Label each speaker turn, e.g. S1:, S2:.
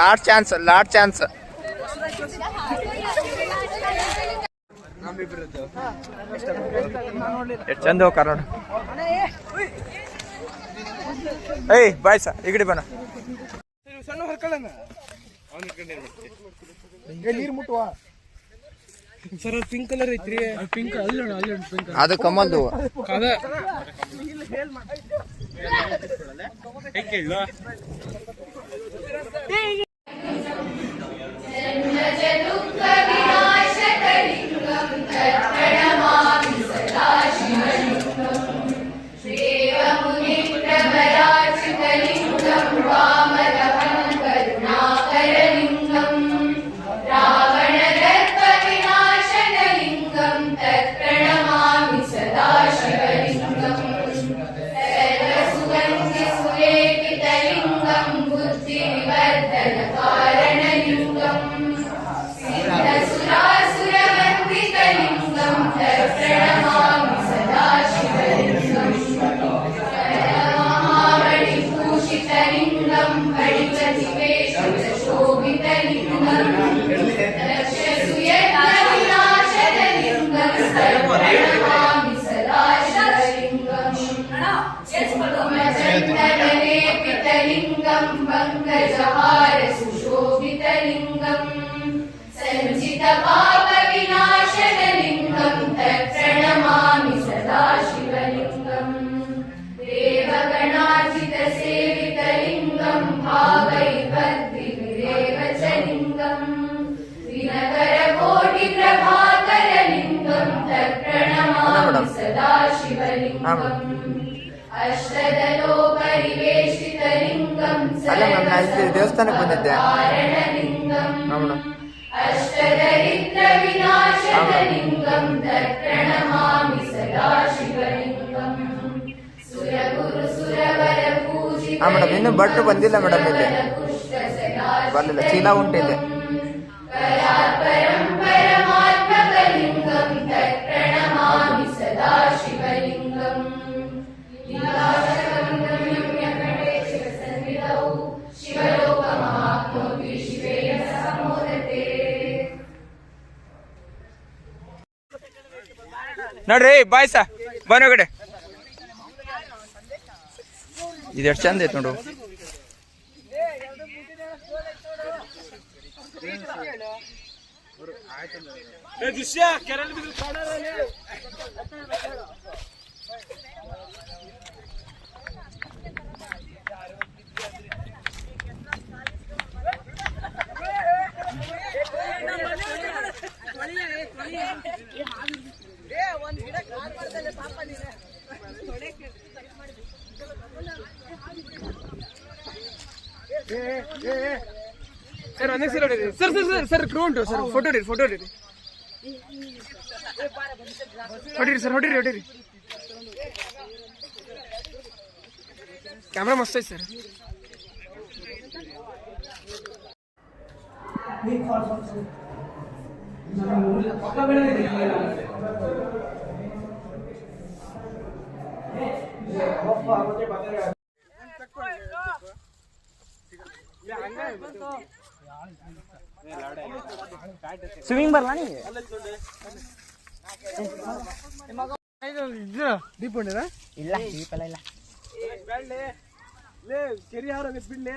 S1: Last chance last chance. ಎಷ್ಟು ಚಂದ ಹೋಗ್ ಕರ್ನಾಟಕ ಏಯ್ ಬಾಯ್ ಸರ್ ಈ ಕಡೆ ಬನ
S2: ಸಣ್ಣ ಹರ್ಕೊಳ್ಳೋಣ ನೀರು ಮುಟ್ಟುವ ಸರ್ ಅದು ಪಿಂಕ್ ಕಲರ್ ಐತ್ರಿ ಪಿಂಕ್ ಅಲ್ಲಿ ಅಲ್ಲಿ ಪಿಂಕ್
S1: ಅದು ಕಮಲ್ದು
S2: ಅದ
S3: Dang it! शिवलिङ्गम् पङ्कजहारसुशोभितलिङ्गम् सञ्चितपापविनाशनलिङ्गं तत्प्रणमामि सदा शिवलिङ्गम् देवगणार्जितसेवितलिङ्गं भावैर्भद्रिभिरेव च लिङ्गम् दिनकरकोटिप्रभाकरलिङ्गं तत्प्रणमामि सदा शिवलिङ्गम् अष्टदलोपरिवेशितलिङ्गं
S1: ಅಲ್ಲ ಮ್ಯಾಮ್ ನಾ ದೇವಸ್ಥಾನಕ್ಕೆ ಬಂದಿದ್ದೆ.
S3: ನೋಡೋಣ ಅಷ್ಟದರಿದ್ರ
S1: ಹಾಂ ಮೇಡಮ್ ಇನ್ನೂ ಭಟ್ರು ಬಂದಿಲ್ಲ ಮೇಡಮ್ ಇಲ್ಲಿ. ಬರಲಿಲ್ಲ ಚೀಲ
S3: ಉಂಟಿದೆ.
S1: ನೋಡ್ರಿ ಬಾಯ್ ಸ ಇದೆಷ್ಟು ಇದು ಎಷ್ಟು ಚಂದ ಐತೆ ನೋಡು.
S2: ದೃಶ್ಯ ಸರ್ ಒಂದೇ ಸರ್ ಹೊಡೀರಿ ಸರ್ ಸರ್ ಸರ್ ಸರ್ ಉಂಟು ಸರ್ ಫೋಟೋ ಹೊಡೀರಿ ಫೋಟೋ ಹೊಡೀರಿ ಹೊಡೀರಿ ಸರ್ ಹೊಡೀರಿ ಹೊಡೀರಿ ಕ್ಯಾಮ್ರಾ ಮಸ್ತ್ ಐತೆ ಸರ್
S1: ಸ್ವಿಮ್ಮಿಂಗ್ ಬರಲ್ಲ
S2: ದೀಪ ಹೊಂಡಿರ
S1: ಇಲ್ಲ ದೀಪ ಇಲ್ಲ.
S2: ಕೆರಿ ಯಾರು ಬಿಡ್ಲಿ